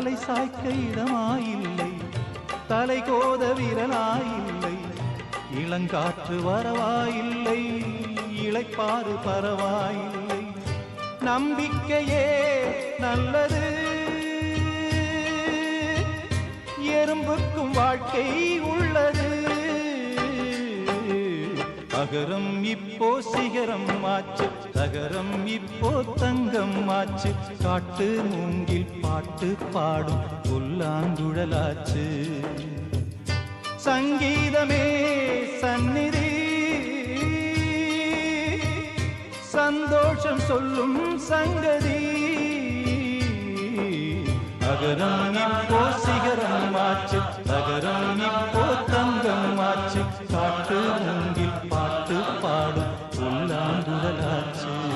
தலை சாய்க்க இடமாயில்லை. தலை கோத விரலாயில்லை. இளங்காற்று வரவாயில்லை. இளைப்பாறு பரவாயில்லை. நம்பிக்கையே நல்லது. எறும்புக்கும் வாழ்க்கை உள்ள அகரம் இப்போ சிகரம் ஆச்சு தகரம் இப்போ தங்கம் ஆச்சு. காட்டு மூங்கில் பாட்டு பாடும் புல்லாங்குழலாச்சு சங்கீதமே சந்நிதி சந்தோஷம் சொல்லும் சங்கதி. அகரம் இப்போ சிகரம் ஆச்சு தகரம் இப்போ উল্লাম দুলাচ্ছে